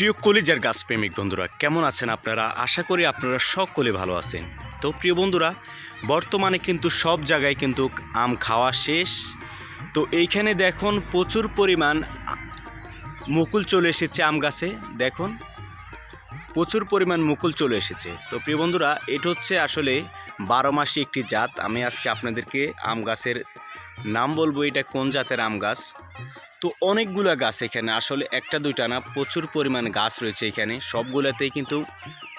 প্রিয় কলিজার গাছ প্রেমিক বন্ধুরা, কেমন আছেন আপনারা? আশা করি আপনারা সকলে ভালো আছেন। তো প্রিয় বন্ধুরা, বর্তমানে কিন্তু সব জায়গায় কিন্তু আম খাওয়া শেষ। তো এইখানে দেখুন প্রচুর পরিমাণ মুকুল চলে এসেছে আম গাছে। দেখুন, প্রচুর পরিমাণ মুকুল চলে এসেছে। তো প্রিয় বন্ধুরা, এটা হচ্ছে আসলে বারো মাসি একটি জাত। আমি আজকে আপনাদেরকে আম গাছের নাম বলব, এটা কোন জাতের আম গাছ? তো অনেকগুলো গাছ এখানে। আসলে একটা, দুইটা না, প্রচুর পরিমাণ গাছ রয়েছে এখানে। সবগুলোতেই কিন্তু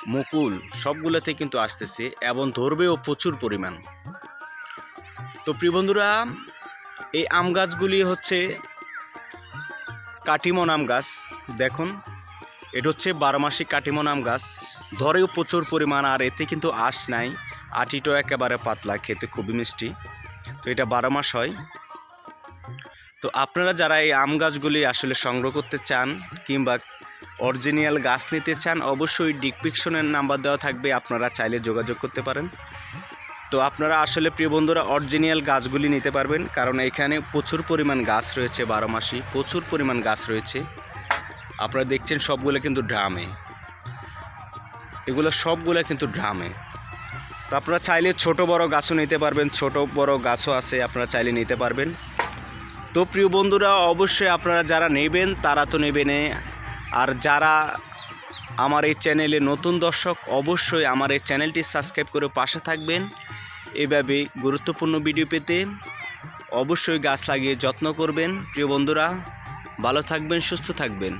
মুকুল, সবগুলোতেই কিন্তু আসতেছে এবং ধরবেও প্রচুর পরিমাণ। তো প্রিয় বন্ধুরা, এই আম গাছগুলি হচ্ছে কাটিমন আম গাছ। দেখুন, এটা হচ্ছে বারো মাসিক কাটিমন আম গাছ। ধরেও প্রচুর পরিমাণ, আর এতে কিন্তু আঁশ নাই। আটিটাও একেবারে পাতলা, খেতে খুবই মিষ্টি। তো এটা বারো মাস হয়। তো আপনারা যারা এই আম গাছগুলি আসলে সংগ্রহ করতে চান কিংবা অরিজিনাল গাছ নিতে চান, অবশ্যই ডিকপিকশনের নাম্বার দেওয়া থাকবে, আপনারা চাইলে যোগাযোগ করতে পারেন। তো আপনারা আসলে প্রিয় বন্ধুরা অরিজিনাল গাছগুলি নিতে পারবেন, কারণ এখানে প্রচুর পরিমাণ গাছ রয়েছে বারো মাসি, প্রচুর পরিমাণ গাছ রয়েছে। আপনারা দেখছেন সবগুলো কিন্তু ড্রামে। এগুলো সবগুলো কিন্তু ড্রামে। তো আপনারা চাইলে ছোট বড় গাছও নিতে পারবেন, ছোট বড় গাছও আছে, আপনারা চাইলে নিতে পারবেন। তো প্রিয় বন্ধুরা, অবশ্যই আপনারা যারা নেবেন, তারা তো নেবেন আর যারা আমার এই চ্যানেলে নতুন দর্শক, অবশ্যই আমার এই চ্যানেলটি সাবস্ক্রাইব করে পাশে থাকবেন। এভাবে গুরুত্বপূর্ণ ভিডিও পেতে অবশ্যই গাছ লাগিয়ে যত্ন করবেন। প্রিয় বন্ধুরা, ভালো থাকবেন, সুস্থ থাকবেন।